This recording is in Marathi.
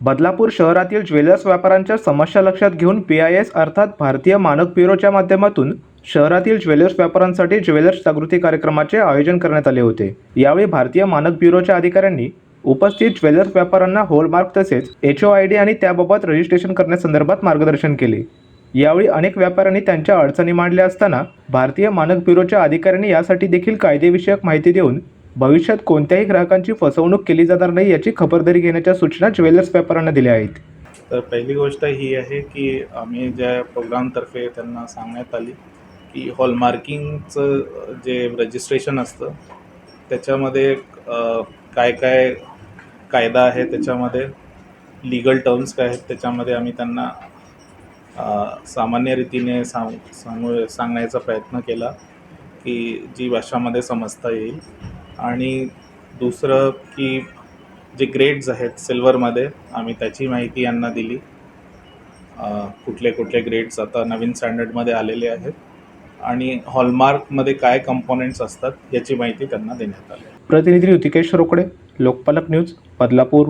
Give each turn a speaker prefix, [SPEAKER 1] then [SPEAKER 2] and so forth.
[SPEAKER 1] बदलापूर शहरातील ज्वेलर्स व्यापाऱ्यांच्या समस्या लक्षात घेऊन पी आय एस अर्थात भारतीय मानक ब्युरोच्या माध्यमातून शहरातील ज्वेलर्स व्यापाऱ्यांसाठी ज्वेलर्स जागृती कार्यक्रमाचे आयोजन करण्यात आले होते. यावेळी भारतीय मानक ब्युरोच्या अधिकाऱ्यांनी उपस्थित ज्वेलर्स व्यापाऱ्यांना होलमार्क तसेच एच ओ आय डी आणि त्याबाबत रजिस्ट्रेशन करण्यासंदर्भात मार्गदर्शन केले. यावेळी अनेक व्यापाऱ्यांनी त्यांच्या अडचणी मांडल्या असताना भारतीय मानक ब्युरोच्या अधिकाऱ्यांनी यासाठी देखील कायदेविषयक माहिती देऊन भविष्यात कोणत्याही ग्राहकांची फसवणूक केली जाणार नाही याची खबरदारी घेण्याच्या सूचना ज्वेलर्स व्यापाऱ्यांना दिल्या आहेत.
[SPEAKER 2] तर पहिली गोष्ट ही आहे की आम्ही ज्या प्रोग्रामतर्फे त्यांना सांगण्यात आली की हॉलमार्किंगचं जे रजिस्ट्रेशन असतं त्याच्यामध्ये काय काय कायदा आहे त्याच्यामध्ये लिगल टर्म्स काय आहेत त्याच्यामध्ये आम्ही त्यांना सामान्य रीतीने सांग सांगू सांगण्याचा प्रयत्न केला की जी भाषामध्ये समजता येईल. आणि दुसरं की जे ग्रेड्स आहेत सिल्वरमध्ये आम्ही त्याची माहिती यांना दिली. कुठले कुठले ग्रेड्स आता नवीन स्टँडर्डमध्ये आलेले आहेत. आणि हॉलमार्कमध्ये काय कंपोनेंट्स असतात याची माहिती त्यांना देण्यात आली.
[SPEAKER 1] प्रतिनिधी ऋतिकेश रोकडे लोकपालक न्यूज बदलापूर.